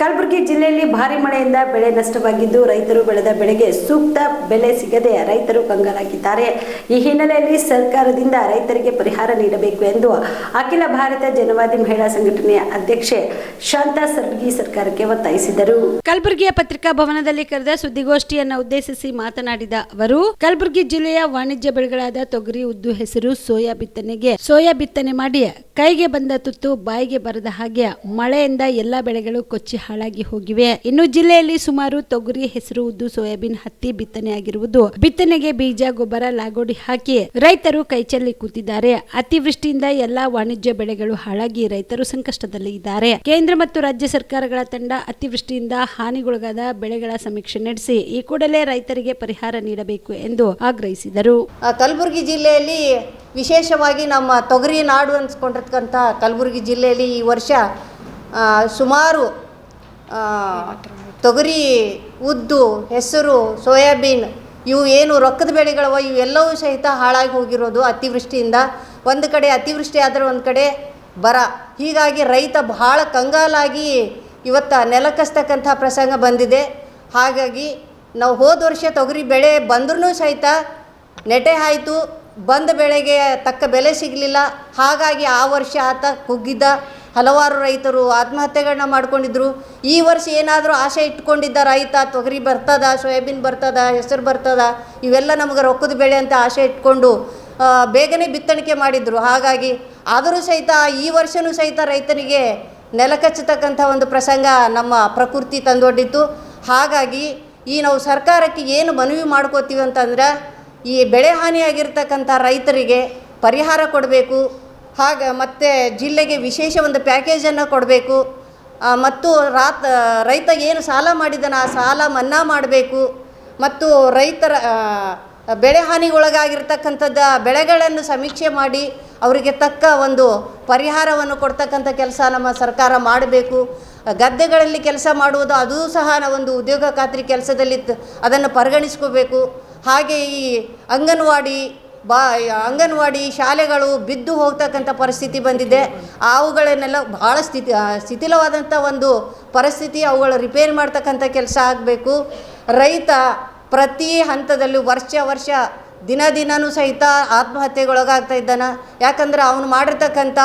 ಕಲಬುರಗಿ ಜಿಲ್ಲೆಯಲ್ಲಿ ಭಾರಿ ಮಳೆಯಿಂದ ಬೆಳೆ ನಷ್ಟವಾಗಿದ್ದು ರೈತರು ಬೆಳೆದ ಬೆಳೆಗೆ ಸೂಕ್ತ ಬೆಲೆ ಸಿಗದೆ ರೈತರು ಕಂಗಾಲಾಗಿದ್ದಾರೆ. ಈ ಹಿನ್ನೆಲೆಯಲ್ಲಿ ಸರ್ಕಾರದಿಂದ ರೈತರಿಗೆ ಪರಿಹಾರ ನೀಡಬೇಕು ಎಂದು ಅಖಿಲ ಭಾರತ ಜನವಾದಿ ಮಹಿಳಾ ಸಂಘಟನೆಯ ಅಧ್ಯಕ್ಷೆ ಶಾಂತಾ ಸರ್ಗಿ ಸರ್ಕಾರಕ್ಕೆ ಒತ್ತಾಯಿಸಿದರು. ಕಲಬುರಗಿಯ ಪತ್ರಿಕಾ ಭವನದಲ್ಲಿ ಕರೆದ ಸುದ್ದಿಗೋಷ್ಠಿಯನ್ನು ಉದ್ದೇಶಿಸಿ ಮಾತನಾಡಿದ ಅವರು, ಕಲಬುರಗಿ ಜಿಲ್ಲೆಯ ವಾಣಿಜ್ಯ ಬೆಳೆಗಳಾದ ತೊಗರಿ, ಉದ್ದು, ಹೆಸರು, ಸೋಯಾ ಬಿತ್ತನೆಗೆ ಸೋಯಾ ಬಿತ್ತನೆ ಮಾಡಿ ಕೈಗೆ ಬಂದ ತುತ್ತು ಬಾಯಿಗೆ ಬರದ ಹಾಗೆ ಮಳೆಯಿಂದ ಎಲ್ಲಾ ಬೆಳೆಗಳು ಕೊಚ್ಚಿ ಹಾಳಾಗಿ ಹೋಗಿವೆ. ಇನ್ನು ಜಿಲ್ಲೆಯಲ್ಲಿ ಸುಮಾರು ತೊಗರಿ, ಹೆಸರು, ಉದ್ದು, ಸೋಯಾಬೀನ್, ಹತ್ತಿ ಬಿತ್ತನೆಯಾಗಿರುವುದು ಬಿತ್ತನೆಗೆ ಬೀಜ, ಗೊಬ್ಬರ, ಲಾಗೋಡಿ ಹಾಕಿ ರೈತರು ಕೈಚಲ್ಲಿ ಕೂತಿದ್ದಾರೆ. ಅತಿವೃಷ್ಟಿಯಿಂದ ಎಲ್ಲಾ ವಾಣಿಜ್ಯ ಬೆಳೆಗಳು ಹಾಳಾಗಿ ರೈತರು ಸಂಕಷ್ಟದಲ್ಲಿ ಇದ್ದಾರೆ. ಕೇಂದ್ರ ಮತ್ತು ರಾಜ್ಯ ಸರ್ಕಾರಗಳ ತಂಡ ಅತಿವೃಷ್ಟಿಯಿಂದ ಹಾನಿಗೊಳಗಾದ ಬೆಳೆಗಳ ಸಮೀಕ್ಷೆ ನಡೆಸಿ ಈ ಕೂಡಲೇ ರೈತರಿಗೆ ಪರಿಹಾರ ನೀಡಬೇಕು ಎಂದು ಆಗ್ರಹಿಸಿದರು. ಕಲಬುರಗಿ ಜಿಲ್ಲೆಯಲ್ಲಿ ವಿಶೇಷವಾಗಿ ನಮ್ಮ ತೊಗರಿ ನಾಡು ಅನ್ಸ್ಕೊಂಡಿರ್ತಕ್ಕಂಥ ಕಲಬುರಗಿ ಜಿಲ್ಲೆಯಲ್ಲಿ ಈ ವರ್ಷ ಸುಮಾರು ತೊಗರಿ, ಉದ್ದು, ಹೆಸರು, ಸೋಯಾಬೀನ್, ಇವು ಏನು ರೊಕ್ಕದ ಬೆಳೆಗಳವ ಇವೆಲ್ಲವೂ ಸಹಿತ ಹಾಳಾಗಿ ಹೋಗಿರೋದು ಅತಿವೃಷ್ಟಿಯಿಂದ. ಒಂದು ಕಡೆ ಅತಿವೃಷ್ಟಿ ಆದರೆ ಒಂದು ಕಡೆ ಬರ. ಹೀಗಾಗಿ ರೈತ ಬಹಳ ಕಂಗಾಲಾಗಿ ಇವತ್ತು ನೆಲಕ್ಕಸ್ತಕ್ಕಂಥ ಪ್ರಸಂಗ ಬಂದಿದೆ. ಹಾಗಾಗಿ ನಾವು ಹೋದ ವರ್ಷ ತೊಗರಿ ಬೆಳೆ ಬಂದ್ರೂ ಸಹಿತ ನೆಟೆ ಆಯಿತು. ಬಂದ ಬೆಳೆಗೆ ತಕ್ಕ ಬೆಲೆ ಸಿಗಲಿಲ್ಲ. ಹಾಗಾಗಿ ಆ ವರ್ಷ ಆತ ಕುಗ್ಗಿದ್ದ. ಹಲವಾರು ರೈತರು ಆತ್ಮಹತ್ಯೆಗಳನ್ನ ಮಾಡ್ಕೊಂಡಿದ್ರು. ಈ ವರ್ಷ ಏನಾದರೂ ಆಸೆ ಇಟ್ಕೊಂಡಿದ್ದ ರೈತ ತೊಗರಿ ಬರ್ತದ, ಸೋಯಾಬೀನ್ ಬರ್ತದ, ಹೆಸರು ಬರ್ತದ, ಇವೆಲ್ಲ ನಮಗೆ ರೊಕ್ಕದ ಬೆಳೆ ಅಂತ ಆಸೆ ಇಟ್ಕೊಂಡು ಬೇಗನೆ ಬಿತ್ತಣಿಕೆ ಮಾಡಿದ್ರು. ಹಾಗಾಗಿ ಆದರೂ ಸಹಿತ ಈ ವರ್ಷವೂ ಸಹಿತ ರೈತನಿಗೆ ನೆಲಕಚ್ಚತಕ್ಕಂಥ ಒಂದು ಪ್ರಸಂಗ ನಮ್ಮ ಪ್ರಕೃತಿ ತಂದೊಡ್ಡಿತ್ತು. ಹಾಗಾಗಿ ಈ ನಾವು ಸರ್ಕಾರಕ್ಕೆ ಏನು ಮನವಿ ಮಾಡ್ಕೋತೀವಿ ಅಂತಂದ್ರೆ, ಈ ಬೆಳೆ ಹಾನಿಯಾಗಿರ್ತಕ್ಕಂಥ ರೈತರಿಗೆ ಪರಿಹಾರ ಕೊಡಬೇಕು. ಹಾಗ ಮತ್ತು ಜಿಲ್ಲೆಗೆ ವಿಶೇಷ ಒಂದು ಪ್ಯಾಕೇಜನ್ನು ಕೊಡಬೇಕು. ಮತ್ತು ರಾತ್ ರೈತ ಏನು ಸಾಲ ಮಾಡಿದ್ದಾನೆ ಆ ಸಾಲ ಮನ್ನಾ ಮಾಡಬೇಕು. ಮತ್ತು ರೈತರ ಬೆಳೆ ಹಾನಿಗೊಳಗಾಗಿರ್ತಕ್ಕಂಥದ್ದು ಬೆಳೆಗಳನ್ನು ಸಮೀಕ್ಷೆ ಮಾಡಿ ಅವರಿಗೆ ತಕ್ಕ ಒಂದು ಪರಿಹಾರವನ್ನು ಕೊಡ್ತಕ್ಕಂಥ ಕೆಲಸ ನಮ್ಮ ಸರ್ಕಾರ ಮಾಡಬೇಕು. ಗದ್ದೆಗಳಲ್ಲಿ ಕೆಲಸ ಮಾಡುವುದು ಅದೂ ಸಹ ಒಂದು ಉದ್ಯೋಗ ಖಾತ್ರಿ ಕೆಲಸದಲ್ಲಿ ಅದನ್ನು ಪರಿಗಣಿಸ್ಕೋಬೇಕು. ಹಾಗೆ ಈ ಅಂಗನವಾಡಿ ಬಾ ಅಂಗನವಾಡಿ ಶಾಲೆಗಳು ಬಿದ್ದು ಹೋಗ್ತಕ್ಕಂಥ ಪರಿಸ್ಥಿತಿ ಬಂದಿದೆ. ಅವುಗಳನ್ನೆಲ್ಲ ಭಾಳ ಸ್ಥಿತಿ ಶಿಥಿಲವಾದಂಥ ಒಂದು ಪರಿಸ್ಥಿತಿ ಅವುಗಳ ರಿಪೇರಿ ಮಾಡ್ತಕ್ಕಂಥ ಕೆಲಸ ಆಗಬೇಕು. ರೈತ ಪ್ರತಿ ಹಂತದಲ್ಲೂ ವರ್ಷ ವರ್ಷ ದಿನ ದಿನವೂ ಸಹಿತ ಆತ್ಮಹತ್ಯೆಗೊಳಗಾಗ್ತಾ ಇದ್ದಾನೆ. ಯಾಕಂದ್ರೆ ಅವನು ಮಾಡಿರ್ತಕ್ಕಂಥ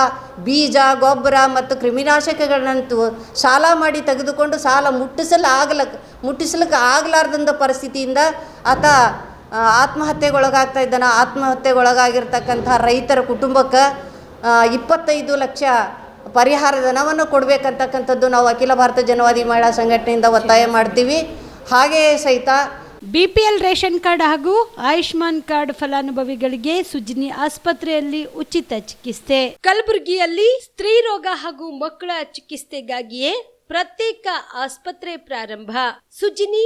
ಬೀಜ, ಗೊಬ್ಬರ ಮತ್ತು ಕ್ರಿಮಿನಾಶಕಗಳನ್ನಂತೂ ಸಾಲ ಮಾಡಿ ತೆಗೆದುಕೊಂಡು ಸಾಲ ಮುಟ್ಟಿಸಲು ಆಗಲಕ್ಕೆ ಮುಟ್ಟಿಸ್ಲಿಕ್ಕೆ ಆಗಲಾರ್ದಂಥ ಪರಿಸ್ಥಿತಿಯಿಂದ ಆತ ಆತ್ಮಹತ್ಯೆಗೊಳಗಾಗ್ತಾ ಇದ್ದಾನೆ. ಆತ್ಮಹತ್ಯೆಗೊಳಗಾಗಿರ್ತಕ್ಕಂಥ ರೈತರ ಕುಟುಂಬಕ್ಕೆ ಇಪ್ಪತ್ತೈದು ಲಕ್ಷ ಪರಿಹಾರ ಧನವನ್ನು ಕೊಡಬೇಕಂತಕ್ಕಂಥದ್ದು ನಾವು ಅಖಿಲ ಭಾರತ ಜನವಾದಿ ಮಹಿಳಾ ಸಂಘಟನೆಯಿಂದ ಒತ್ತಾಯ ಮಾಡ್ತೀವಿ. ಹಾಗೆಯೇ ಸಹಿತ B P L ration card ಹಾಗೂ ಆಯುಷ್ಮಾನ್ ಕಾರ್ಡ್ ಫಲಾನುಭವಿಗಳಿಗೆ ಸುಜಿನಿ ಆಸ್ಪತ್ರೆಯಲ್ಲಿ ಉಚಿತ ಚಿಕಿತ್ಸೆ. ಕಲಬುರಗಿಯಲ್ಲಿ ಸ್ತ್ರೀ ರೋಗ ಹಾಗೂ ಮಕ್ಕಳ ಚಿಕಿತ್ಸೆಗಾಗಿಯೇ ಪ್ರತ್ಯೇಕ ಆಸ್ಪತ್ರೆ ಪ್ರಾರಂಭ. ಸುಜಿನಿ